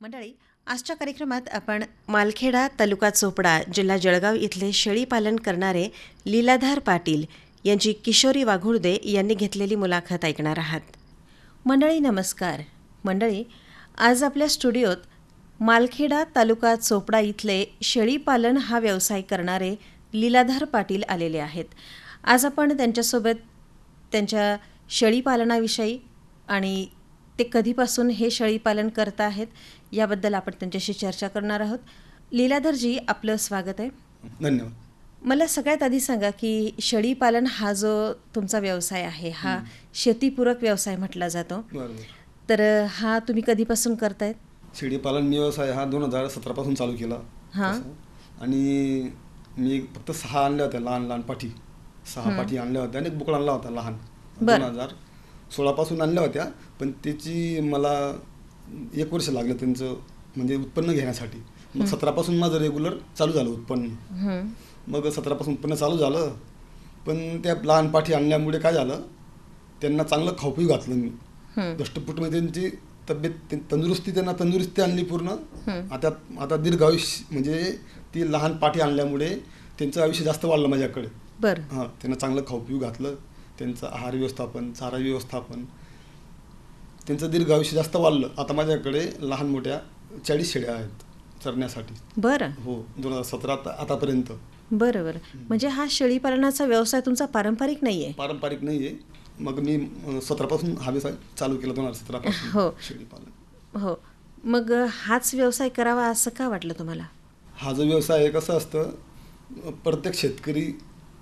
मंडळी आजच्या कार्यक्रमात आपण मालखेडा तालुका चोपडा जिल्हा जळगाव इथले शेळीपालन करणारे लीलाधार पाटील यांची किशोरी वाघुर्दे यांनी घेतलेली मुलाखत ऐकणार आहात. मंडळी नमस्कार. मंडळी आज आपल्या स्टुडिओत मालखेडा तालुका चोपडा इथले शेळीपालन हा व्यवसाय करणारे लीलाधार पाटील आलेले आहेत. आज आपण त्यांच्यासोबत त्यांच्या शेळीपालनाविषयी आणि ते कधीपासून हे शेळीपालन करत आहेत याबद्दल आपण त्यांच्याशी चर्चा करणार आहोत. लीलाधरजी आपलं स्वागत आहे. धन्यवाद. मला सगळ्यात आधी सांगा की शेळीपालन हा जो तुमचा व्यवसाय आहे हा शेतीपूरक व्यवसाय म्हटला जातो. तर हा तुम्ही कधीपासून करतायत? शेळीपालन व्यवसाय हा दोन हजार सतरापासून चालू केला. हां. आणि मी फक्त सहा आणल्या होत्या लहान लहान पाठी. सहा पाठी आणल्या होत्या आणि एक बोकड आणला होता लहान. बरं. दोन हजार सोळापासून आणल्या होत्या पण त्याची मला एक वर्ष लागलं त्यांचं म्हणजे उत्पन्न घेण्यासाठी. मग सतरापासून माझं रेग्युलर चालू झालं उत्पन्न. मग सतरापासून उत्पन्न चालू झालं पण त्या लहान पाठी आणल्यामुळे काय झालं त्यांना चांगलं खाऊपिऊ घातलं मी. हं. दष्टपुटमध्ये त्यांची तब्येत ते- तंदुरुस्ती त्यांना तंदुरुस्ती आणली पूर्ण. आता आता दीर्घ आयुष्य म्हणजे ती लहान पाठी आणल्यामुळे त्यांचं आयुष्य जास्त वाढलं माझ्याकडे. बरं. हां त्यांना चांगलं खाऊपिऊ घातलं त्यांचं आहार व्यवस्थापन चारा व्यवस्थापन त्यांचं दीर्घ आयुष्य जास्त वाढलं. आता माझ्याकडे लहान मोठ्या चाळीस शेळ्या आहेत चरण्यासाठी. बरं. हो दोन हजार सतरा आतापर्यंत. बरं बरं. म्हणजे हा शेळीपालनाचा व्यवसाय तुमचा पारंपरिक नाही आहे पारंपरिक नाही आहे मग मी सतरापासून हा व्यवसाय चालू केला दोन हजार हो. सतरापासून शेळीपालन. हो. मग हाच व्यवसाय करावा असं का वाटलं तुम्हाला? हा जो व्यवसाय आहे कसं असतं प्रत्येक शेतकरी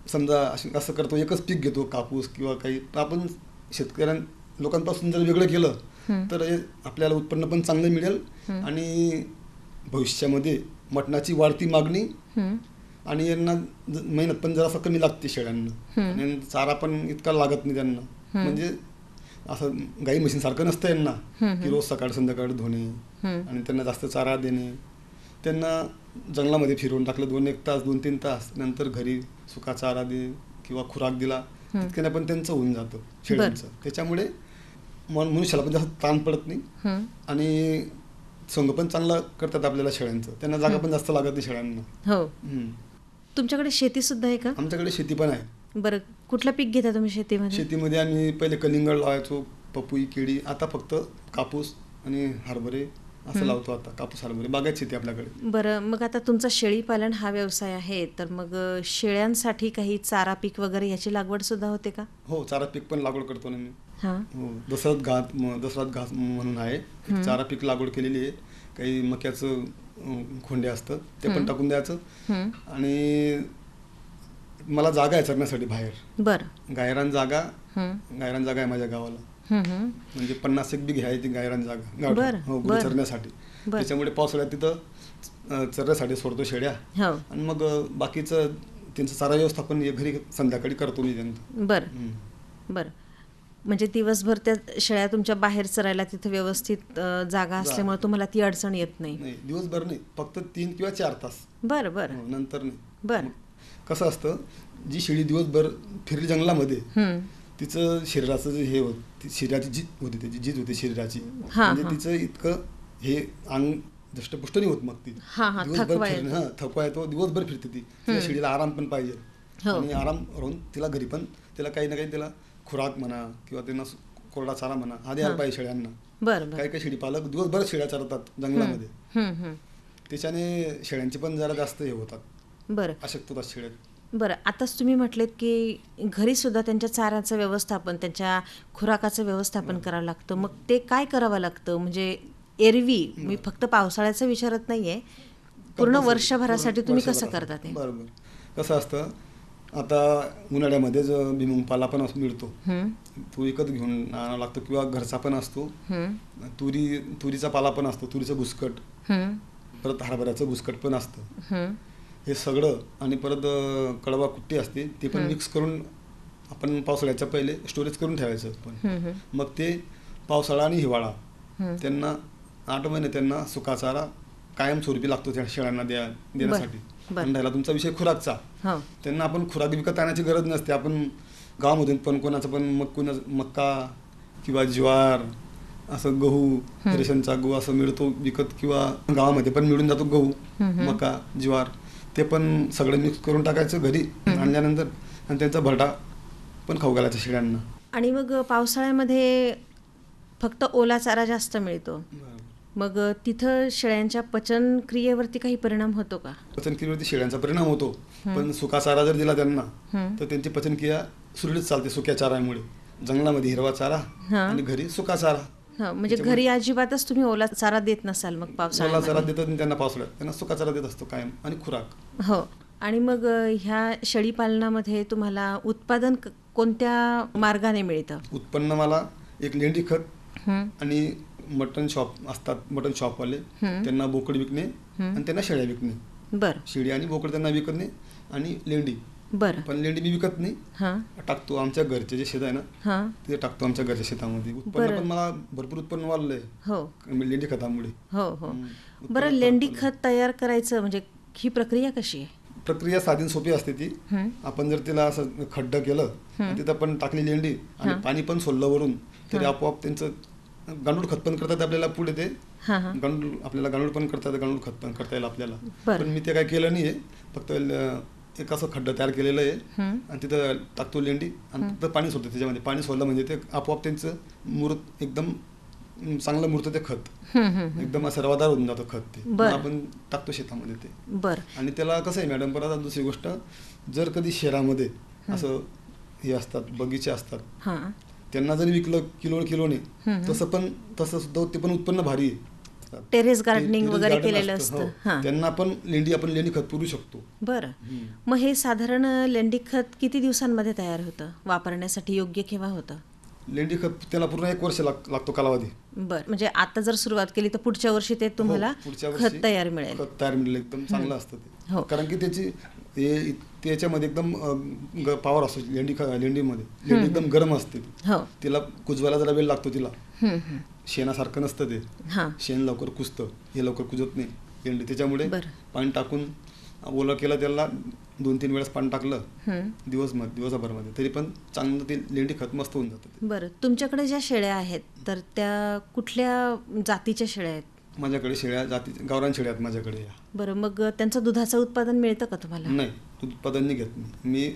समजा असं करतो एकच पीक घेतो कापूस किंवा काही. आपण शेतकऱ्यां लोकांपासून जर वेगळं केलं. तर आपल्याला उत्पन्न पण चांगलं मिळेल आणि भविष्यामध्ये मटणाची वाढती मागणी. आणि यांना मेहनत पण जरासं कमी लागते शेळ्यांना. आणि चारा पण इतका लागत नाही त्यांना. म्हणजे असं गाई म्हशींसारखं नसतं यांना की रोज सकाळ संध्याकाळ धुणे. आणि त्यांना जास्त चारा देणे. त्यांना जंगलामध्ये फिरवून टाकलं दोन एक तास दोन तीन तास नंतर घरी सुका चारा दे किंवा खुराक दिला तितक्याने पण त्यांचं होऊन जातं शेळ्यांचं. त्याच्यामुळे मन मनुष्याला पण जास्त ताण पडत नाही. आणि संगोपन चांगलं करतात आपल्याला शेळ्यांचं. त्यांना जागा पण जास्त लागत नाही शेळ्यांना. हो. हम्म. तुमच्याकडे शेती सुद्धा आहे का? आमच्याकडे शेती पण आहे. बरं कुठलं पीक घेता तुम्ही शेतीमध्ये? शेतीमध्ये आम्ही पहिले कलिंगड लावायचो पपई केळी आता फक्त कापूस आणि हरभरे. असं लावतो आता कापूस हरभरे बागायत शेती आपल्याकडे. बरं मग आता तुमचा शेळीपालन हा व्यवसाय आहे तर मग शेळ्यांसाठी काही चारा पीक वगैरे याची लागवड सुद्धा होते का? हो चारा पीक पण लागवड करतो ना मी. हां. हो दसरथ घात दसरथ घास म्हणून आहे. चारा पीक लागवड केलेली आहे. काही मक्याचं खोंडे असतं ते पण टाकून द्यायचं. आणि मला जागा आहे चरण्यासाठी बाहेर. बरं. गायरान जागा. गायरान जागा आहे माझ्या गावाला. म्हणजे पन्नास एक आहे ती गायरान जागा गावठी. हो गुरं. चरण्यासाठी. त्याच्यामुळे पावसाळ्यात तिथं चरण्यासाठी सोडतो शेळ्या हो. आणि मग बाकीचं त्यांचं चारा व्यवस्थापन घरी संध्याकाळी करतो मी त्यांचं. बरं. बरं. म्हणजे दिवसभर त्या शेळ्या तुमच्या बाहेर चरायला तिथे व्यवस्थित जागा असल्यामुळे तुम्हाला ती अडचण येत नाही. दिवसभर नाही. फक्त तीन किंवा चार तास. बरं बरं. हो, नंतर नाही. बरं. कसं असतं जी शेळी दिवसभर फिरली जंगलामध्ये. तिचं शरीराचं जे हे होत शरीराची जीत होती त्याची जीत होती शरीराची. हा, म्हणजे हा. तिचं इतकं हे अंग दष्टपुष्ट नाही होत मग ती. हा, हा, दिवसभर थकवा फिरणं येतो. हा थकवा येतो दिवसभर फिरते ती. शेळीला आराम पण पाहिजे. हो. आणि आराम राहून तिला घरी पण तिला काही ना काही तिला खुराक म्हणा किंवा त्यांना सु- कोरडा चारा म्हणा हा द्यायला पाहिजे शेळ्यांना. बरं बरं. काही काही शेळी पालक दिवसभर शेळ्या चरतात जंगलामध्ये. त्याच्याने शेळ्यांची पण जरा जास्त हे होतात. बरं. अशक्त शेळ्या. बरं आताच तुम्ही म्हटलेत की घरी सुद्धा त्यांच्या चाऱ्याचं व्यवस्थापन त्यांच्या खुराकाचं व्यवस्थापन करावं लागतं. मग ते काय करावं लागतं? म्हणजे एरवी मी फक्त पावसाळ्याचं विचारत नाहीये. पूर्ण कंपल्सरी. वर्षभरासाठी पूर्ण तुम्ही कसं. करता ते? बरोबर. कसं असतं आता उन्हाळ्यामध्ये जो भुईमुगपाला पण मिळतो. तो विकत घेऊन आणावा लागतो किंवा घरचा पण असतो. तुरी तुरीचा पाला पण असतो तुरीचं भुसकट परत हरभऱ्याचं भुसकट पण असतं. हं. सगळं आणि परत कडवा कुट्टी असते ते पण मिक्स करून आपण पावसाळ्याच्या पहिले स्टोरेज करून ठेवायचं पण. मग ते पावसाळा आणि हिवाळा. त्यांना आठ महिने त्यांना सुका चारा कायमस्वरूपी लागतो त्या शेळ्यांना द्या देण्यासाठी. आणि राहिला तुमचा विषय खुराकचा हो त्यांना आपण खुराक विकत आणण्याची गरज नसते आपण गावामधून पण कोणाचं पण मग कोणा मक्का किंवा ज्वार असं गहू रेशनचा गहू असं मिळतो विकत किंवा गावामध्ये पण मिळून जातो गहू मका ज्वार ते पण सगळं मिक्स करून टाकायचं घरी. आणल्यानंतर आणि त्यांचा भरडा पण खाऊ घालायचा शेळ्यांना. आणि मग पावसाळ्यामध्ये फक्त ओला चारा जास्त मिळतो. मग तिथं शेळ्यांच्या पचन क्रियेवरती काही परिणाम होतो का? पचनक्रियेवरती शेळ्यांचा परिणाम होतो. पण सुका चारा जर दिला त्यांना तर त्यांची पचनक्रिया सुरळीत चालते सुक्या चाऱ्यामुळे जंगलामध्ये हिरवा चारा. आणि घरी सुका चारा. म्हणजे घरी अजिबातच तुम्ही ओला चारा देत नसाल मग ओला चारा देतात आणि त्यांना पावसाळ्यात. त्यांना सुका चारा देत असतो कायम आणि खुराक. हो. आणि मग ह्या शेळी पालनामध्ये तुम्हाला उत्पादन कोणत्या मार्गाने मिळतं? उत्पन्न मला एक लेंडी खत आणि मटन शॉप असतात मटन शॉपवाले. त्यांना बोकड विकणे आणि त्यांना शेळ्या विकणे. बरं. शेळी आणि बोकड त्यांना विकणे आणि लेंडी. बरं. पण लेंडी मी विकत नाही. टाकतो आमच्या घरचे जे शेत आहे ना हां. ते टाकतो आमच्या घरच्या शेतामध्ये. उत्पन्न बरं. पण मला भरपूर उत्पन्न वाढलंय. हो. लेंडी खतामुळे. हो हो. बरं लेंडी खत तयार करायचं म्हणजे ही प्रक्रिया कशी आहे? प्रक्रिया साधी सोपी असते ती. हं, आपण जर तिला असं खड्डं केलं आणि तिथं पण टाकली लेंडी आणि. पाणी पण सोडलं वरून तरी आपोआप त्यांचं गांडूळ खत पण करतात आपल्याला पुढे ते. हां हां. गांडूळ आपल्याला गांडूळ पण करता येतं गांडूळ खत पण करता येईल आपल्याला. बरं. पण मी ते काय केलं नाही फक्त ल- एक असं खड्डं तयार केलेलं आहे आणि तिथं टाकतो लेंडी आणि तिथं पाणी सोडतो त्याच्यामध्ये. पाणी सोडलं म्हणजे ते आपोआप त्यांचं मूर्त एकदम चांगलं मूर्त ते खत. एकदम असं रवादार होऊन जातं खत ते. आपण टाकतो शेतामध्ये ते. बरं. आणि त्याला कसं आहे मॅडम परत आता दुसरी गोष्ट जर कधी शहरामध्ये असं हे असतात बगीचे असतात त्यांना जरी विकलं किलो किलोने. तसं पण तसं सुद्धा ते पण उत्पन्न भारी आहे. टेरेस ते- गार्डनिंग टेरेस वगैरे केलेलं असतं, हो. हां. त्यांना पण लेंडी आपण लेंडी खत पुरू शकतो. बरं. मग हे साधारण लेंडी खत किती दिवसांमध्ये तयार होतं? वापरण्यासाठी योग्य केव्हा होतं? लेंडी खत त्याला पूर्ण एक वर्ष लाग- लागतो कालावधी. बरं. म्हणजे आता जर सुरुवात केली तर पुढच्या वर्षी ते तुम्हाला हो, पुढच्या खत वर्षी तयार मिळेल. खत तयार मिळेल. एकदम चांगलं असतं हो. ते कारण की त्याची हे त्याच्यामध्ये एकदम पॉवर असतो लेंडी ख- लेंडीमध्ये. लेंडी एकदम गरम असते ती. हो. तिला कुजवायला जरा वेळ लागतो तिला. हं, हं. शेणासारखं नसतं ते. हां. शेण लवकर कुजतं हे लवकर कुजत नाही. लेंडी त्याच्यामुळे बरं. पाणी टाकून ओलं केलं त्याला दोन तीन वेळेस पाणी टाकलं हं. दिवस दिवसाभरामध्ये. तरी पण चांगलं ते लेंडी खत मस्त होऊन जातं. बरं. तुमच्याकडे ज्या शेळ्या आहेत तर त्या कुठल्या जातीच्या शेळ्या आहेत? माझ्याकडे शेळ्या जाती गावरान शेळ्या आहेत माझ्याकडे या. बरं. मग त्यांचं दुधाचं उत्पादन मिळतं का तुम्हाला? नाही. दूध उत्पादन नाही घेत मी मी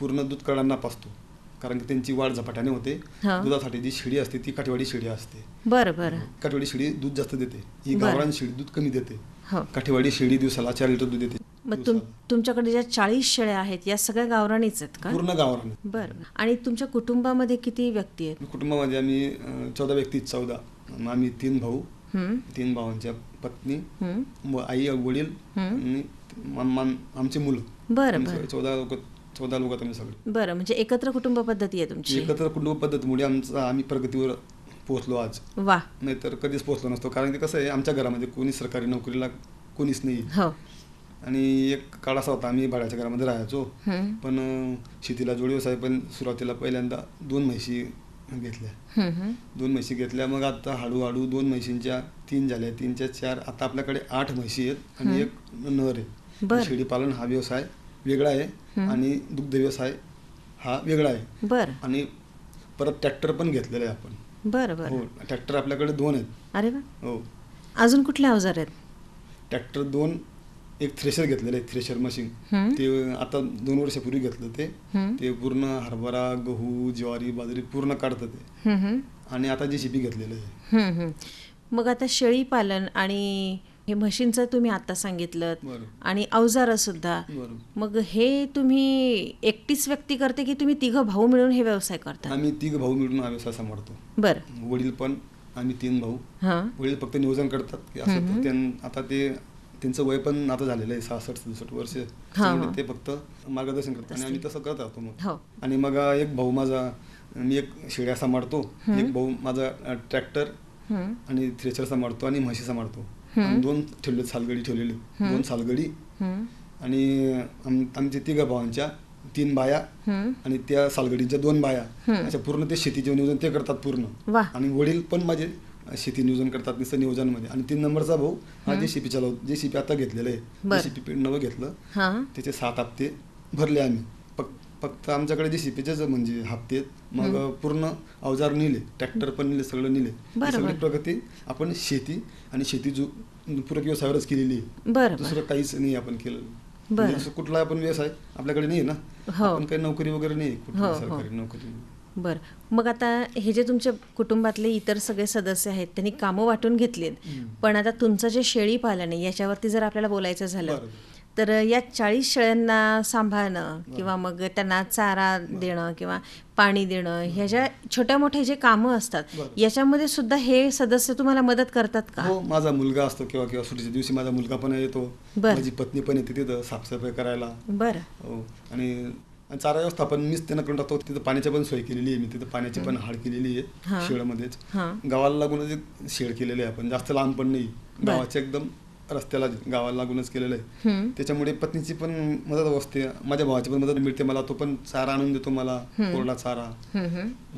पूर्ण दूध कडांना पाचतो. कारण की त्यांची वाढ झपाट्याने होते. हा. दुधासाठी जी शिडी असते ती काठीवाडी शिडी असते. बरं बरं. काठीवाडी शिडी दूध जास्त देते. ही बरं. गावरान शिडी दूध कमी देते. हो. काठीवाडी शिडी दिवसाला चार लिटर दूध देते. मग तुम दिवसाला. तुमच्याकडे ज्या चाळीस शेळ्या आहेत या सगळ्या गावराणीच आहेत का? पूर्ण गावरान. बरं आणि तुमच्या कुटुंबामध्ये किती व्यक्ती आहेत? कुटुंबामध्ये आम्ही चौदा व्यक्ती चौदा. आम्ही तीन भाऊ हं, तीन भावांच्या पत्नी हं. व आई वडील. आणि आमची मुलं. बरं बरं. चौदा लोक चौदा लोक आम्ही सगळे. बरं म्हणजे एकत्र कुटुंब पद्धती आहे तुमची. एकत्र कुटुंब पद्धतीमुळे आमचा आम्ही प्रगतीवर पोहोचलो आज. वा. नाहीतर कधीच पोहोचलो नसतो. कारण की कसं आहे आमच्या घरामध्ये कोणी सरकारी नोकरीला कोणीच नाही. हो. आणि एक काळ असा होता आम्ही भाड्याच्या घरामध्ये राहायचो. पण शेतीला जोडी व्यवसाय पण सुरुवातीला पहिल्यांदा दोन म्हशी घेतल्या. हं, हं. दोन म्हशी घेतल्या. मग आता हळूहळू दोन म्हशींच्या तीन झाल्या. तीनच्या चार आता आपल्याकडे आठ म्हशी आहेत आणि एक नर. आहे. शेळी पालन हा व्यवसाय वेगळा आहे आणि दुग्ध व्यवसाय हा वेगळा आहे. बरं. आणि परत ट्रॅक्टर पण घेतलेला आहे आपण. बरं बरं. हो ट्रॅक्टर आपल्याकडे दोन आहेत. अरे वा. हो. अजून कुठले अवजार आहेत? ट्रॅक्टर दोन एक थ्रेशर घेतलेलं आहे थ्रेशर मशीन ते आता दोन वर्षापूर्वी घेतलं ते. ते पूर्ण हरभरा गहू ज्वारी बाजरी पूर्ण काढतं ते. आणि आता जी शिपी घेतलेलं आहे. मग आता शेळी पालन आणि हे म्हशींचं तुम्ही आता सांगितलं आणि अवजारं सुद्धा. मग हे तुम्ही एकटीच व्यक्ती करते की तुम्ही तिघं भाऊ मिळून हे व्यवसाय करता? आम्ही तिघ भाऊ मिळून हा व्यवसाय सांभाळतो. बरं. वडील पण आम्ही तीन भाऊ. हां. वडील फक्त नियोजन करतात की असं तर त्यां आता ते त्यांचं वय पण आता झालेलं आहे सहासष्ट सदुसष्ट वर्ष. ते फक्त मार्गदर्शन करतात आणि आम्ही तसं करत राहतो मग. हो. आणि मग एक भाऊ माझा मी एक शेळ्या सांभाळतो. एक भाऊ माझा ट्रॅक्टर हं, आणि थ्रेचर सांभाळतो आणि म्हशी सांभाळतो. आणि दोन ठेवले सालगडी ठेवलेली. दोन सालगडी. आणि आम- आमच्या तिघा भावांच्या तीन बाया. आणि त्या सालगडीच्या दोन बाया. अशा पूर्ण ते शेतीचे नियोजन ते करतात पूर्ण. आणि वडील पण माझे शेती नियोजन करतात नुसतं नियोजनमध्ये. आणि तीन नंबरचा भाऊ हा जे शिपी चालव जे शिपी आता घेतलेलं आहे. शिपी नवं घेतलं. त्याचे सात हप्ते भरले आम्ही. फक्त आमच्याकडे जे सीपीचेच म्हणजे हप्ते मग पूर्ण अवजार नेले ट्रॅक्टर पण नेले सगळं नेले ही सगळी. प्रगती आपण शेती आणि शेती जो पूरक व्यवसायावरच केलेली आहे बरं दुसरं काहीच नाही आपण केलं बरं. म्हणजे कुठला आपण व्यवसाय आपल्याकडे नाही ना हो. आपण काही नोकरी वगैरे नाही कुठली हो, हो. सरकारी नोकरी बरं मग आता हे जे तुमच्या कुटुंबातले इतर सगळे सदस्य आहेत त्यांनी कामं वाटून घेतलीत. पण आता तुमचं जे शेळी पालन आहे याच्यावरती जर आपल्याला बोलायचं झालं. तर या चाळीस शेळ्यांना सांभाळणं किंवा मग त्यांना चारा देणं किंवा पाणी देणं ह्या ज्या छोट्या मोठ्या जे कामं असतात. याच्यामध्ये सुद्धा हे सदस्य तुम्हाला मदत करतात का? हो माझा मुलगा असतो किंवा किंवा सुट्टीच्या दिवशी माझा मुलगा पण येतो. माझी पत्नी पण येते तिथं साफसफाई करायला. बरं. हो आणि चारा व्यवस्थापन मीच त्यांना करून टाकतो. तिथं पाण्याची पण सोय केलेली आहे मी. तिथं पाण्याची पण हाड केलेली. आहे शेळमध्येच हां. गावाला लागूनच एक शेड केलेलं आहे आपण. जास्त लांब पण नाही. गावाच्या एकदम रस्त्याला गावाला लागूनच केलेलं आहे. त्याच्यामुळे पत्नीची पण मदत असते. माझ्या भावाची पण मदत मिळते मला. तो पण चारा आणून देतो मला. कोरडा चारा.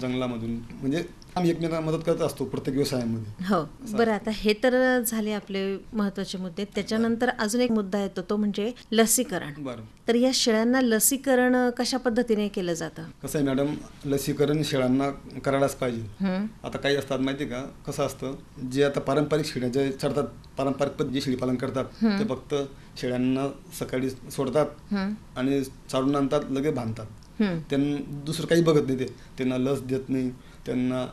जंगलामधून. म्हणजे आम्ही एकमेकांना मदत करत असतो प्रत्येक व्यवसायामध्ये. हो. बरं आता हे तर झाले आपले महत्त्वाचे मुद्दे. त्याच्यानंतर अजून एक मुद्दा येतो तो म्हणजे लसीकरण. बरं. तर या शेळ्यांना लसीकरण कशा पद्धतीने केलं जातं? कसं आहे मॅडम लसीकरण शेळ्यांना करायलाच पाहिजे. आता काही असतात माहिती का? कसं असतं जे आता पारंपरिक शेळ्या जे चढतात पारंपरिक पद्धती जे शेळीपालन करतात ते फक्त शेळ्यांना सकाळी सोडतात. आणि चालून आणतात लगेच बांधतात. त्यांना दुसरं काही बघत नाही ते. त्यांना लस देत नाही त्यांना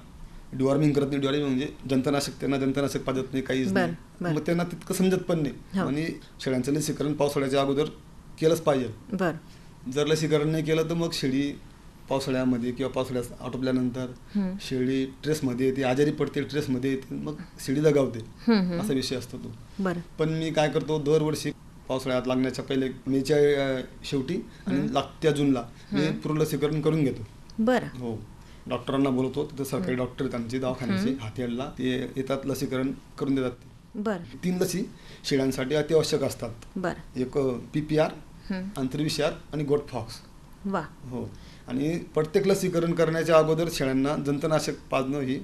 डिवॉर्मिंग करत नाही डिवॉर्मिंग म्हणजे जंतनाशक त्यांना जंतनाशक पाजत नाही काहीच नाही. मग त्यांना तितकं समजत पण नाही. हो. आणि शेळ्यांचं लसीकरण पावसाळ्याच्या अगोदर केलंच पाहिजे. जर लसीकरण नाही केलं तर मग शेळी पावसाळ्यामध्ये किंवा पावसाळ्यात आटोपल्यानंतर. शेळी ट्रेसमध्ये येते आजारी पडते ट्रेसमध्ये येते मग शेळी दगावते. असा विषय असतो तो. पण मी काय करतो दरवर्षी पावसाळ्यात लागण्याच्या पहिले मेच्या शेवटी आणि लागत्या जूनला मी पूर्ण लसीकरण करून घेतो. बरं. हो. डॉक्टरांना बोलवतो तिथं सरकारी डॉक्टर आमचे दवाखान्याचे हातेडला ते येतात लसीकरण करून देतात. बरं. तीन लसी शेळ्यांसाठी अत्यावश्यक असतात. बरं. एक पी पी आर हम्म. आंतरविषार आणि गोट फॉक्स. वा. हो. आणि प्रत्येक लसीकरण करण्याच्या अगोदर शेळ्यांना जंतनाशक पाजणं ही.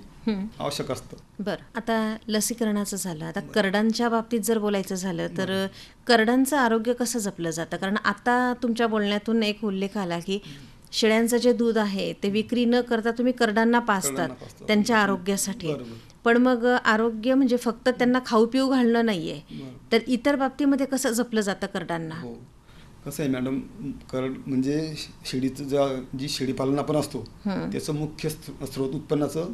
आवश्यक असतं. बरं. आता लसीकरणाचं झालं. आता करडांच्या बाबतीत जर बोलायचं झालं तर करडांचं आरोग्य कसं जपलं जातं? कारण आता तुमच्या बोलण्यातून एक उल्लेख आला की शेळ्यांचं जे दूध आहे ते विक्री न करता तुम्ही करडांना पाजतात. त्यांच्या आरोग्यासाठी. पण मग आरोग्य म्हणजे फक्त त्यांना खाऊ पिऊ घालणं नाहीये. तर इतर बाबतीमध्ये कसं जपलं जातं करडांना हो कसं आहे मॅडम करड म्हणजे शेळीचं ज्या जी शेळी पालन आपण असतो. त्याचं मुख्य स्रोत उत्पन्नाचं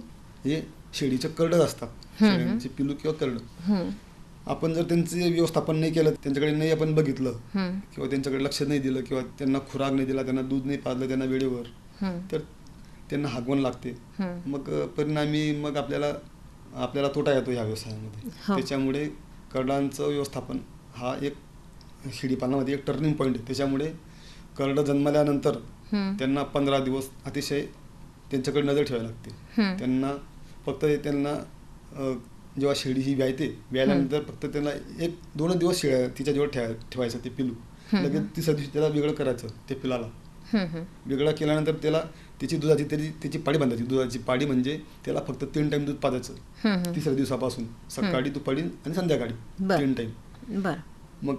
हे शेळीचे करडच असतात शेळ्यांचे पिलू किंवा करड आपण जर त्यांचे व्यवस्थापन नाही केलं त्यांच्याकडे नाही आपण बघितलं किंवा त्यांच्याकडे लक्ष नाही दिलं किंवा त्यांना खुराक नाही दिला त्यांना दूध नाही पाजलं त्यांना वेळेवर तर त्यांना हागवण लागते. मग परिणामी मग आपल्याला आपल्याला तोटा येतो ह्या व्यवसायामध्ये हो. त्याच्यामुळे करडांचं व्यवस्थापन हा एक शेळीपालनामध्ये एक टर्निंग पॉईंट आहे त्याच्यामुळे करडं जन्मल्यानंतर. त्यांना पंधरा दिवस अतिशय त्यांच्याकडे नजर ठेवावी लागते. त्यांना फक्त त्यांना जेव्हा शेळी ही व्यायते व्यायल्यानंतर फक्त त्यांना एक दोन दिवस शेळ्या तिच्या जवळ ठेवा ठेवायचं ते पिलू. लगेच तिसऱ्या दिवशी त्याला वेगळं करायचं ते पिलाला. वेगळा केल्यानंतर त्याला त्याची दुधाची त्याची त्याची पाडी बांधायची. दुधाची पाडी म्हणजे त्याला फक्त तीन टाइम दूध पाजायचं. तिसऱ्या दिवसापासून सकाळी दुपारी आणि संध्याकाळी. तीन टाइम मग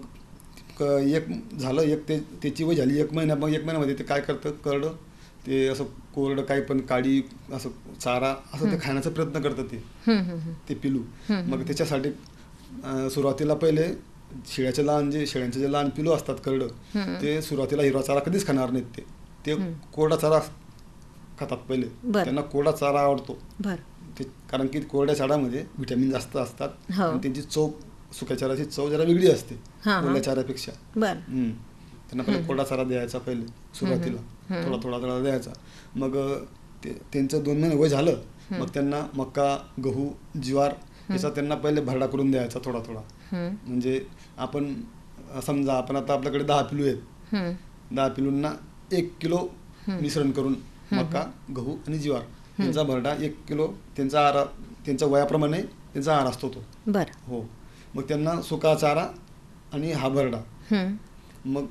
एक झालं एक ते त्याची वय झाली एक महिना मग एक महिन्यामध्ये ते काय करतं करडं? ते असं कोरडं काही पण काडी असं चारा असं ते खाण्याचा प्रयत्न करतं ते. ते पिलू. मग त्याच्यासाठी अं, सुरुवातीला पहिले शेळ्याचे लहान जे शेळ्यांचे जे लहान पिलू असतात करडं. ते सुरुवातीला हिरवा चारा कधीच खाणार नाहीत ते. ते कोरडा चारा खातात पहिले. बरं. त्यांना कोरडा चारा आवडतो. बरं. ते कारण की कोरड्या चारामध्ये व्हिटॅमिन जास्त असतात. हो. आणि त्यांची चव सुक्या चाराची चव जरा वेगळी असते. हा, हा. कोरड्या बरं. हम्म. त्यांना पहिले कोरडा चारा द्यायचा पहिले सुरुवातीला. थोडा थोडा थोडा द्यायचा. मग ते त्यांचं दोन महिने वय झालं मग त्यांना मका गहू ज्वार याचा त्यांना पहिले भरडा करून द्यायचा थोडा थोडा. म्हणजे आपण समजा आपण आता आपल्याकडे दहा पिलू आहेत. दहा पिलूंना एक किलो मिश्रण करून मका गहू आणि ज्वार त्यांचा भरडा एक किलो त्यांचा आहार त्यांच्या वयाप्रमाणे त्यांचा आहार असतो तो. बरं. हो. मग त्यांना सुका चारा आणि हा भरडा. मग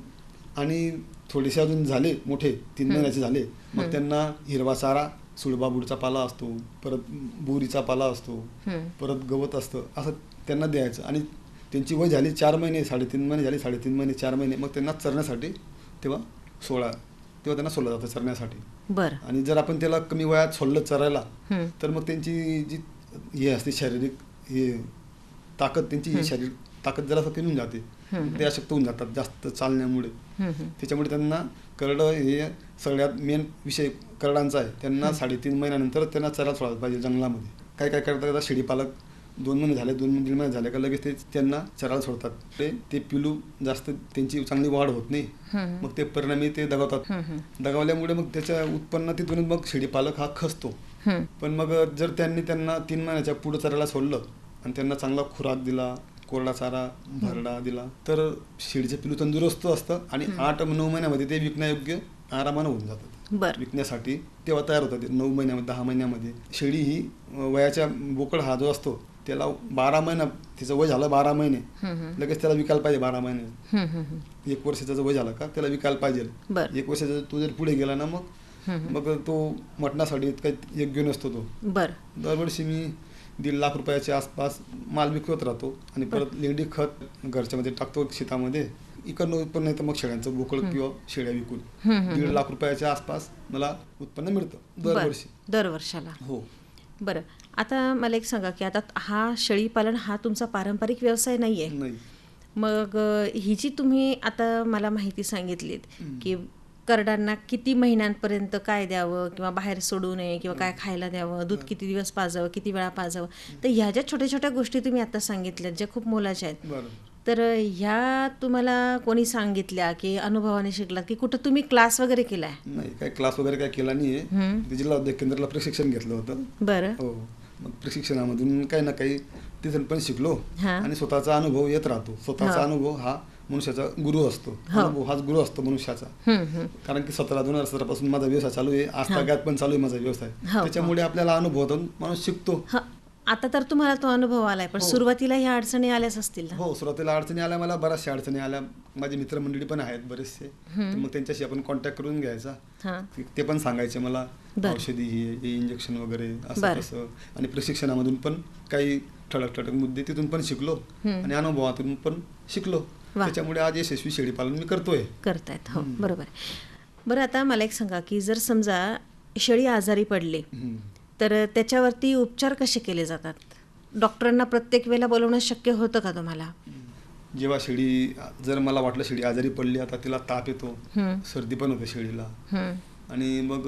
आणि थोडेसे अजून झाले मोठे तीन महिन्याचे झाले. मग त्यांना हिरवा चारा सुळबाबूडचा पाला असतो परत बोरीचा पाला असतो. परत गवत असतं असं त्यांना द्यायचं. आणि त्यांची वय झाली चार महिने साडेतीन महिने झाले साडेतीन महिने चार महिने. मग त्यांना चरण्यासाठी तेव्हा सोळा तेव्हा त्यांना सोडलं जातं चरण्यासाठी. बर. आणि जर आपण त्याला कमी वयात सोडलं चरायला. तर मग त्यांची जी हे असते शारीरिक हे ताकद त्यांची शारीरिक ताकद जरा कमी होऊन जाते. ते अशक्त होऊन जातात जास्त चालण्यामुळे. त्याच्यामुळे त्यांना करडं हे सगळ्यात मेन विषय करडांचा आहे. त्यांना साडेतीन महिन्यानंतर त्यांना चरायला सोडायला पाहिजे जंगलामध्ये. काय काय करतात आता शेळीपालक दोन महिने झाले दोन दीड महिने झाले का लगेच ते त्यांना चरायला सोडतात. ते ते पिलू जास्त त्यांची चांगली वाढ होत नाही. मग ते परिणामी ते दगावतात. दगावल्यामुळे मग त्याच्या उत्पन्न तिथून मग शेळीपालक हा खचतो हं. पण मग जर त्यांनी त्यांना तीन महिन्याच्या पुढं चरायला सोडलं आणि त्यांना चांगला खुराक दिला कोरडा चारा भरडा दिला तर शेळीचे पिलू तंदुरुस्त असतं आणि आठ नऊ महिन्यामध्ये ते विकण्यायोग्य आरामानं होऊन जातात. बर. विकण्यासाठी तेव्हा तयार होतात. नऊ महिन्यामध्ये दहा महिन्यामध्ये. शेळी ही वयाच्या बोकड हा जो असतो त्याला बारा महिना तिचं वय झालं बारा महिने. लगेच त्याला विकायला पाहिजे बारा महिने. एक वर्षाचं वय झालं का त्याला विकायला पाहिजे. एक वर्षाचा तो जर पुढे गेला ना मग. मग तो मटणासाठी काही योग्य नसतो तो. बर. दरवर्षी मी दीड लाख रुपयाच्या आसपास माल विकत राहतो आणि परत लेंडी खत घरच्यामध्ये टाकतो शेतामध्ये. इकडनं उत्पन्न येतं मग शेळ्यांचं बोकड किंवा शेळ्या विकून. दीड लाख रुपयाच्या आसपास मला उत्पन्न मिळतं दरवर्षी. दरवर्षाला. हो. बरं. आता मला एक सांगा की आता हा शेळीपालन हा तुमचा पारंपरिक व्यवसाय नाही. आहे मग ही जी तुम्ही आता मला माहिती सांगितलीत. की करडांना किती महिन्यांपर्यंत काय द्यावं किंवा बाहेर सोडू नये किंवा काय खायला द्यावं दूध किती दिवस पाजावं किती वेळा पाजावं? तर ह्या ज्या छोट्या छोट्या गोष्टी तुम्ही आता सांगितल्यात ज्या खूप मोलाच्या आहेत. तर ह्या तुम्हाला कोणी सांगितल्या की अनुभवाने शिकलात की कुठं तुम्ही क्लास वगैरे केलाय? नाही काही क्लास वगैरे काय केला नाही जिल्हा उद्योग केंद्राला प्रशिक्षण घेतलं होतं. बरं. हो. मग प्रशिक्षणामधून काही ना काही तिथून पण शिकलो. आणि स्वतःचा अनुभव येत राहतो. स्वतःचा. अनुभव हा मनुष्याचा गुरु असतो हो. अनुभव हाच गुरु असतो मनुष्याचा हं, हं. कारण की सतरा दोन हजार सतरापासून माझा व्यवसाय चालू आहे आज हा. ताग्यात पण चालू आहे माझा व्यवसाय हो, त्याच्यामुळे आपल्याला अनुभव होतो माणूस शिकतो हा आता तर तुम्हाला तो अनुभव आलाय पण हो. सुरुवातीला ह्या अडचणी आल्याच असतील हो सुरुवातीला अडचणी आल्या मला बऱ्याचशा अडचणी आल्या माझे मित्रमंडळी पण आहेत बरेचसे मग त्यांच्याशी आपण कॉन्टॅक्ट करून घ्यायचा हां ते पण सांगायचे मला. औषधी हे हे इंजेक्शन वगैरे असं. तसं आणि प्रशिक्षणामधून पण काही ठळक ठळक मुद्दे तिथून पण शिकलो. आणि अनुभवातून पण शिकलो. त्याच्यामुळे आज यशस्वी शेळीपालन मी करतोय. करतायत. हो हं. बरोबर. बरं आता मला एक सांगा की जर समजा शेळी आजारी पडली. तर त्याच्यावरती उपचार कसे केले जातात? डॉक्टरांना प्रत्येक वेळेला बोलवणं शक्य होतं का तुम्हाला? जेव्हा शेळी जर मला वाटलं शेळी आजारी पडली आता तिला ताप येतो सर्दी पण होते शेळीला आणि मग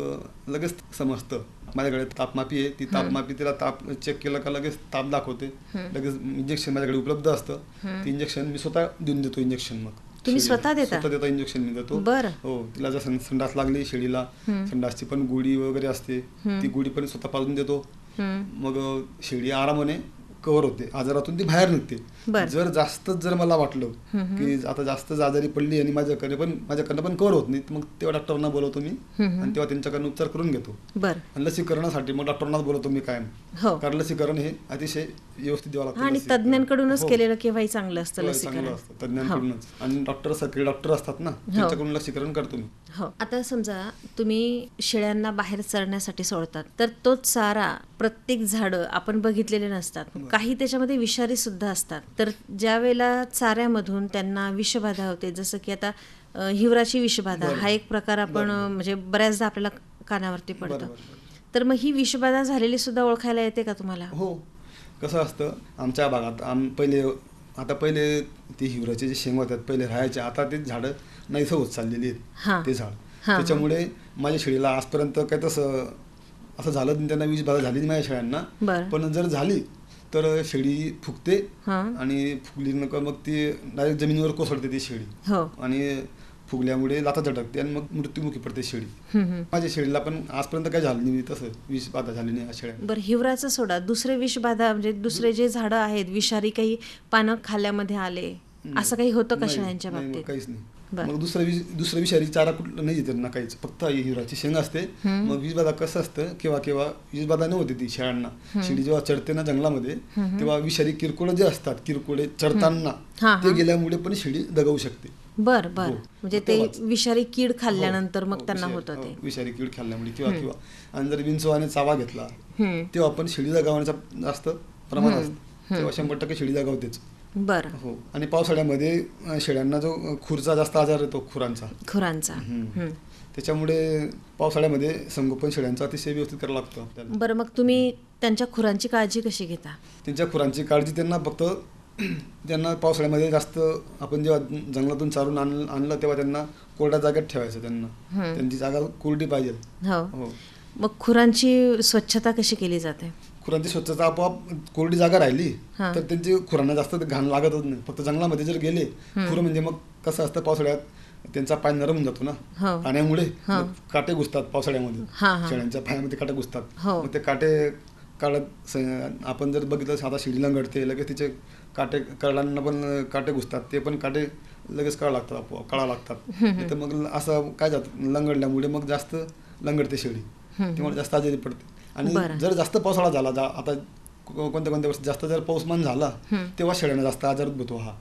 लगेच समजतं माझ्याकडे तापमापी आहे ती तापमापी तिला ताप चेक केलं का लगेच ताप दाखवते. लगेच इंजेक्शन माझ्याकडे उपलब्ध असतं. ते इंजेक्शन मी स्वतः देऊन देतो इंजेक्शन मग तुम्ही. स्वतः देता? स्वतः देता इंजेक्शन मी देतो बरं. हो तिला जर संडास लागली शेळीला. संडासची पण गोळी वगैरे असते. ती गोळी पण स्वतः पाजून देतो मग शेळी आरामाने कव्हर होते. आजारातून ती बाहेर निघते. जर जास्तच जर मला वाटलं हं, हं. की आता जास्तच आजारी पडली आणि माझ्याकडे पण माझ्याकडनं पण कव्हर होत नाही तर मग तेव्हा डॉक्टरांना बोलवतो मी हं, हं. आणि तेव्हा त्यांच्याकडनं उपचार करून घेतो. बरं. आणि लसीकरणासाठी मग डॉक्टरांनाच बोलवतो मी कायम. हो. कारण लसीकरण हे अतिशय व्यवस्थित द्यावं लागतं आणि. तज्ज्ञांकडूनच हो. केलेलं केव्हाही चांगलं असतं चांगलं लसीकरण. असतं. तज्ज्ञांकडूनच. आणि डॉक्टर सरकारी डॉक्टर असतात ना त्यांच्याकडून लसीकरण करतो मी. हो. आता समजा तुम्ही शेळ्यांना बाहेर चरण्यासाठी सोडतात तर तो चारा प्रत्येक झाडं आपण बघितलेले नसतात. काही त्याच्यामध्ये विषारी सुद्धा असतात. तर ज्या वेळेला चाऱ्यामधून त्यांना विषबाधा होते जसं की आता हिवराची विषबाधा. हा एक प्रकार आपण म्हणजे बऱ्याचदा आपल्याला कानावरती पडतो. तर मग ही विषबाधा झालेली सुद्धा ओळखायला येते का तुम्हाला? हो. कसं असतं आमच्या भागात आम पहिले आता पहिले ते हिवराचे जे शेंग होतात पहिले राहायचे आता ते झाडं नाहीसं होत चाललेली. आहेत ते झाड. त्याच्यामुळे माझ्या शेळीला आजपर्यंत काय तसं असं झालं त्यांना वीज बाधा झाली माझ्या शेळ्यांना पण जर झाली तर शेळी फुगते आणि फुगली नका मग ती डायरेक्ट जमिनीवर कोसळते ती शेळी हो. आणि फुगल्यामुळे लाथा झटकते आणि मग मृत्युमुखी पडते शेळी. माझ्या शेळीला पण आजपर्यंत काय झालं नाही तसं विष बाधा झाली नाही शेळ्या बरं हिवराचं सोडा. दुसरे विषबाधा म्हणजे दुसरे जे झाडं आहेत विषारी काही पानं खाल्ल्यामध्ये आले. असं काही होतं का शेळ्यांच्या नाही, बाबतीत? काहीच नाही. बरं. मग दुसरं विष दुसरं विषारी चारा कुठलं नाही त्यांना काहीच. फक्त हिराची शेंग असते. मग वीजबाधा कसं असतं? केव्हा केव्हा वीजबाधा न होते ती शेळ्यांना शेळी जेव्हा चढते ना जंगलामध्ये तेव्हा विषारी किरकोळ जे असतात किरकोळे चढताना हां, ते. गेल्यामुळे पण शेळी दगावू शकते. बर बर. हो. म्हणजे ते तेव्हाच. विषारी कीड खाल्ल्यानंतर हो, मग हो, त्यांना विषारी- होतं हो, ते. विषारी कीड खाल्ल्यामुळे किंवा किंवा. आणि जर विंचवाने चावा घेतला हम्म. तेव्हा पण शेळी दगावण्याचा जास्त प्रमाण असतं. तेव्हा शंभर टक्के शेळी दगावतेच. बरं. हो. आणि पावसाळ्यामध्ये शेळ्यांना जो खुरचा जास्त आजार येतो खुरांचा. खुरांचा. त्याच्यामुळे पावसाळ्यामध्ये संगोपन शेळ्यांचं अतिशय व्यवस्थित करावं लागतं बरं मग तुम्ही त्यांच्या खुरांची काळजी कशी घेता? त्यांच्या खुरांची काळजी त्यांना फक्त त्यांना पावसाळ्यामध्ये जास्त आपण जेव्हा जंगलातून चारून आण आणलं तेव्हा त्यांना कोरड्या जागेत ठेवायचं त्यांना. त्यांची जागा कोरडी पाहिजे. हो. हो. मग खुरांची स्वच्छता कशी केली जाते? खुरांची स्वच्छता आपोआप कोरडी जागा राहिली हा. तर त्यांची खुरांना जास्त घाण लागतच नाही. फक्त जंगलामध्ये जर गेले खुरं म्हणजे मग कसं असतं पावसाळ्यात त्यांचा पाय नरम होऊन जातो ना? हो. पाण्यामुळे हा. मग काटे घुसतात पावसाळ्यामध्ये. हा, हा. शेळ्यांच्या पायामध्ये काटे घुसतात. हो. मग ते काटे काढत स- आपण जर बघितलं साधा शिडीला घडते लगेच तिचे काटे करडांना पण काटे घुसतात ते पण काटे लगेच काढा लागतात आपोआप काढा लागतात. तर मग असं काय जातं लंगडल्यामुळे मग जास्त लंगडते शेळी. त्यामुळे जास्त आजारी पडते. आणि. जर जास्त पावसाळा झाला जा आता कोणत्या कोणत्या वर्षी जास्त जर पाऊसमान झाला तेव्हा शेळ्यांना जास्त आजार होतो हा.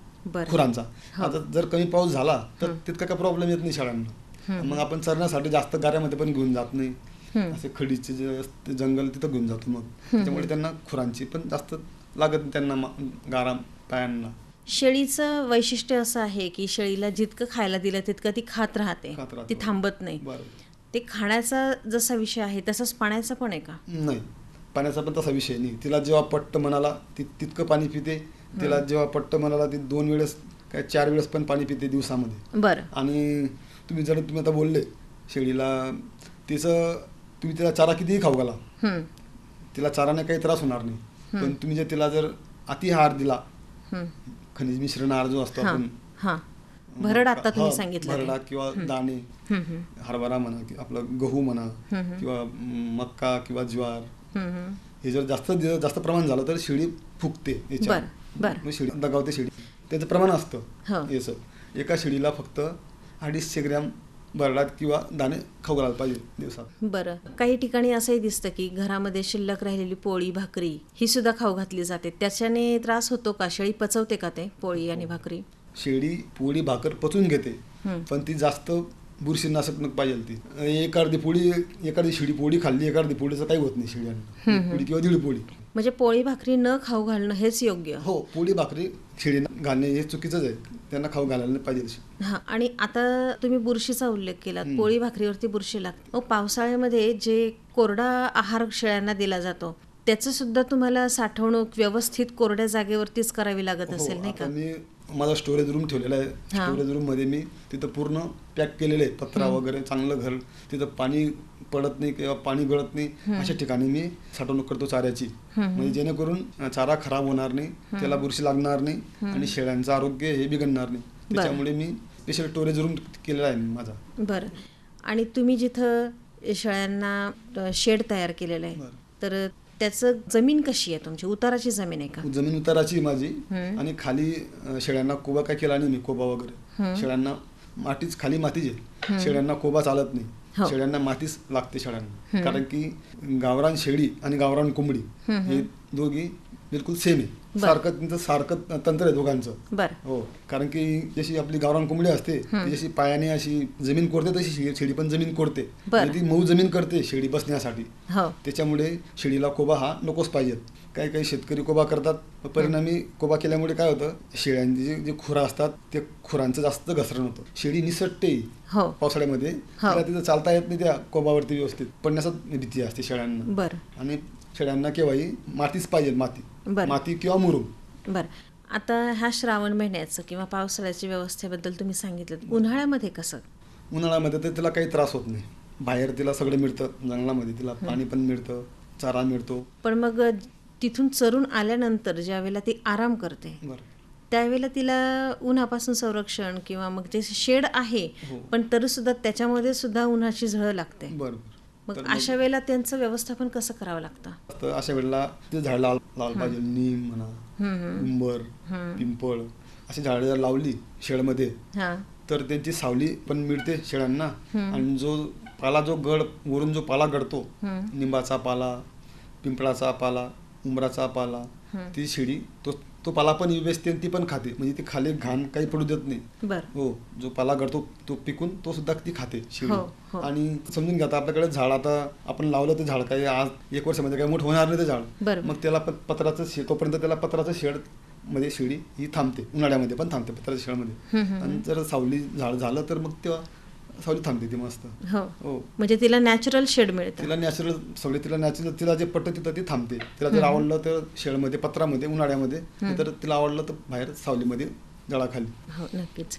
खुरांचा. हो. आता जर कमी पाऊस झाला तर तितका काय प्रॉब्लेम येत नाही शाळांना मग आपण चरण्यासाठी जास्त गाऱ्यामध्ये पण घेऊन जात नाही. असे खडीचे जे जंगल तिथं घेऊन जातो मग. त्यामुळे त्यांना खुरांची पण जास्त लागत नाही त्यांना गारा पायांना. शेळीचं वैशिष्ट्य असं आहे की शेळीला जितकं खायला दिलं तितकं ती खात राहते. ती थांबत नाही. ते खाण्याचा जसा विषय आहे तसंच पाण्याचा पण आहे का? नाही पाण्याचा पण तसा विषय नाही. तिला जेव्हा पट्ट म्हणाला ती तितकं पाणी पिते. तिला जेव्हा पट्ट म्हणाला ती दोन वेळेस काय चार वेळेस पण पाणी पिते दिवसामध्ये. बरं. आणि तुम्ही जर तुम्ही आता बोलले शेळीला तिचं तुम्ही तिला चारा कितीही खाऊ घाला. तिला चाराने काही त्रास होणार नाही. पण तुम्ही जर तिला जर अतिहार दिला. खनिज मिश्रण आहार जो असतो आपण भरड आता तुम्ही हा, सांगितलं. भरडा किंवा दाणे हरभरा म्हणा आपलं गहू म्हणा किंवा मक्का किंवा ज्वार. हे जर जास्त जास्त प्रमाण झालं तर शेळी फुगते शेळी दगावते शेळी. त्याचं प्रमाण असतं. हो. याचं एका शेळीला फक्त अडीचशे ग्रॅम भरडात किंवा दाणे खाऊ घालायला पाहिजे दिवसात. बरं. काही ठिकाणी असंही दिसतं की घरामध्ये शिल्लक राहिलेली पोळी भाकरी ही सुद्धा खाऊ घातली जाते. त्याच्याने त्रास होतो का? शेळी पचवते का ते पोळी आणि भाकरी? शेळी पोळी भाकर पचवून घेते. पण ती जास्त बुरशीनाशक पाहिजे ती. एक अर्धी पोळी एखादी शिडी पोळी खाल्ली एक अर्धी पोळीचं काही होत नाही शेळ्यांना. एक पोळी किंवा दीड पोळी. म्हणजे पोळी भाकरी न खाऊ घालणं हेच योग्य? हो पोळी भाकरी शेळीना घालणे हे चुकीचंच आहे. त्यांना खाऊ घालायला नाही पाहिजे हा आणि आता तुम्ही बुरशीचा उल्लेख केला. पोळी भाकरीवरती बुरशी लागते. मग पावसाळ्यामध्ये जे कोरडा आहार शेळ्यांना दिला जातो त्याचं सुद्धा तुम्हाला साठवणूक व्यवस्थित कोरड्या जागेवरतीच करावी लागत असेल हो, नाही आता का? माझा स्टोरेज रूम ठेवलेला आहे. हा. स्टोरेज रूममध्ये मी तिथं पूर्ण पॅक केलेलं आहे पत्रा वगैरे चांगलं घर तिथं पाणी पडत नाही किंवा पाणी गळत नाही अशा ठिकाणी मी साठवणूक करतो चाऱ्याची. म्हणजे जेणेकरून चारा खराब होणार नाही त्याला बुरशी लागणार नाही आणि शेळ्यांचं आरोग्य हे बिघडणार नाही. त्याच्यामुळे मी स्पेशल स्टोरेज रूम केलेला आहे माझा. बरं. आणि तुम्ही जिथं शेळ्यांना शेड तयार केलेलं आहे बरं. तर त्याचं जमीन कशी आहे तुमची? उताराची जमीन आहे का? जमीन उताराची आहे माझी. हम्म. आणि खाली अं, शेळ्यांना कोबा काय केला नाही मी कोबा वगैरे. शेळ्यांना मातीच खाली मातीच आहे. शेळ्यांना कोबा चालत हो. नाही शेळ्यांना मातीच लागते शेळ्यांना. कारण की गावरान शेळी आणि गावरान कोंबडी हे दोघी बिलकुल सेम आहे. सारखं त्यांचं सारखं तंत्र आहे दोघांचं. हो कारण की जशी आपली गावरान कोंबडी असते ती जशी पायाने अशी जमीन कोरते तशी शेळी पण जमीन कोरते. आणि ती मऊ जमीन करते शेळी बसण्यासाठी. हो. त्याच्यामुळे शेळीला कोबा हा नकोच पाहिजेत काही काही शेतकरी कोबा करतात. परिणामी कोबा केल्यामुळे काय होतं शेळ्यांचे जे जे खुरा असतात ते खुरांचं जास्त घसरण होतं. शेळी निसटते हो. पावसाळ्यामध्ये. हो. तिथं चालता येत नाही त्या कोबावरती व्यवस्थित. पडण्याचा भीती असते शेळ्यांना. आणि शेळ्यांना केव्हाही मातीच पाहिजे माती. बरं. माती किंवा मुरुम. बरं. आता ह्या श्रावण महिन्याचं किंवा पावसाळ्याच्या व्यवस्थेबद्दल तुम्ही सांगितलं. उन्हाळ्यामध्ये कसं? उन्हाळ्यामध्ये तर तिला काही त्रास होत नाही. बाहेर तिला सगळं मिळतं. जंगलामध्ये तिला पाणी पण मिळतं चारा मिळतो. पण मग तिथून चरून आल्यानंतर ज्यावेळेला ती आराम करते बरं. त्यावेळेला तिला उन्हापासून संरक्षण किंवा मग जे शेड आहे हो. पण तरी सुद्धा त्याच्यामध्ये सुद्धा उन्हाची झळ लागते. बरं मग अशा वेळेला त्यांचं व्यवस्थापन कसं करावं लागतं? तर अशा वेळेला ते झाड लाव लावलं पाहिजे नीम म्हणा उंबर पिंपळ अशी झाडं जर लावली शेळमध्ये तर त्यांची सावली पण मिळते शेळ्यांना. आणि जो पाला जो गड वरून जो पाला गडतो निंबाचा पाला पिंपळाचा पाला उंबराचा पाला ती शेळी तो तो पाला पण वेचते आणि ती पण खाते. म्हणजे ती खाली घाण काही पडू देत नाही. बरं. हो जो पाला गडतो तो पिकून तो सुद्धा ती खाते हो, शेळी हो. आणि समजून घ्या आता आपल्याकडे झाड आता आपण लावलं ते झाड काही आज एक वर्षामध्ये काही मोठं होणार नाही ते झाड. बरोबर. मग त्याला पत्राचं शेड तोपर्यंत त्याला पत्राचं शेडमध्ये शेळी ही थांबते उन्हाळ्यामध्ये पण थांबते पत्राच्या शेळामध्ये आणि जर सावली झाड झालं तर मग तेव्हा सावली थांबते ती मस्त. हो. हो. म्हणजे तिला नॅचरल शेड मिळतं. तिला नॅचरल सगळे तिला नॅचरल तिला जे पटतं तिथं ती थांबते. तिला जर आवडलं तर शेळमध्ये पत्रामध्ये उन्हाळ्यामध्ये तर तिला आवडलं तर बाहेर सावलीमध्ये जळाखाली. हो नक्कीच.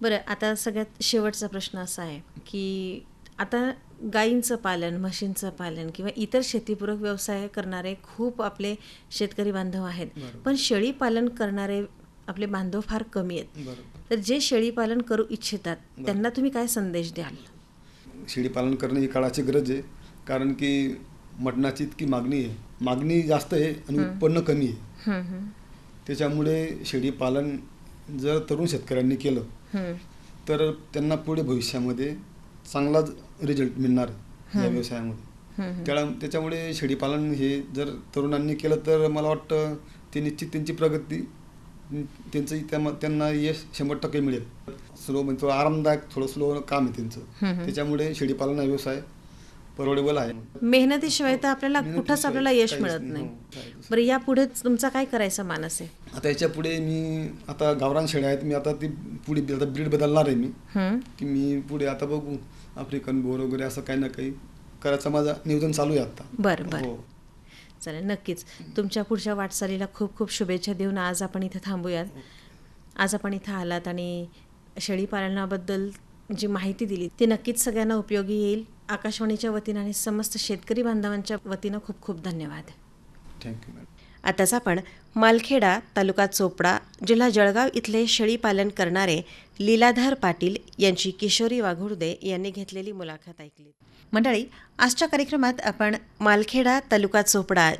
बरं आता सगळ्यात शेवटचा प्रश्न असा आहे की आता गायींचं पालन म्हशींचं पालन किंवा इतर शेतीपूरक व्यवसाय करणारे खूप आपले शेतकरी बांधव आहेत. बरोबर. पण शेळी पालन करणारे आपले बांधव फार कमी आहेत. तर जे शेळी पालन करू इच्छितात त्यांना तुम्ही काय संदेश द्याल? शेळी पालन करणं ही काळाची गरज आहे. कारण की मटणाची इतकी मागणी आहे. मागणी जास्त आहे आणि उत्पन्न कमी आहे. त्याच्यामुळे शेळी पालन जर तरुण शेतकऱ्यांनी केलं. तर त्यांना पुढे भविष्यामध्ये चांगलाच रिझल्ट मिळणार या व्यवसायामध्ये. त्याला त्याच्यामुळे शेळी पालन हे जर तरुणांनी केलं तर मला वाटतं ते निश्चित त्यांची प्रगती त्यांचं त्या- त्यांना यश शंभर टक्के मिळेल. स्लो म्हणजे थोडं आरामदायक थोडं स्लो काम आहे त्यांचं. त्याच्यामुळे शेळी पालन हा व्यवसाय परवडेबल आहे. मेहनतीशिवाय तर आपल्याला कुठंच आपल्याला यश मिळत नाही. हो. बरं यापुढे तुमचा काय करायचा मानस आहे? आता याच्यापुढे मी आता गावरान शेळ्या आहेत. मी आता ती पुढे आता ब्रीड बदलणार आहे मी. की मी पुढे आता बघू. आफ्रिकन बोर वगैरे असं काही ना काही करायचं माझं नियोजन चालू आहे आता. बरं बरं. हो. चालेल. नक्कीच. तुमच्या पुढच्या वाटचालीला खूप खूप शुभेच्छा देऊन आज आपण इथं थांबूयात. आज आपण इथं आलात आणि शेळी पालनाबद्दल जी माहिती दिली ती नक्कीच सगळ्यांना उपयोगी येईल. आकाशवाणीच्या वतीनं आणि समस्त शेतकरी बांधवांच्या वतीनं खूप खूप धन्यवाद. थँक्यू मॅडम आताच आपण मालखेडा तालुका चोपडा जिल्हा जळगाव इथले शेळी पालन करणारे लीलाधार पाटील यांची किशोरी वाघुर्दे यांनी घेतलेली मुलाखत ऐकली. मंडळी आजच्या कार्यक्रमात आपण मालखेडा तालुका चोपडा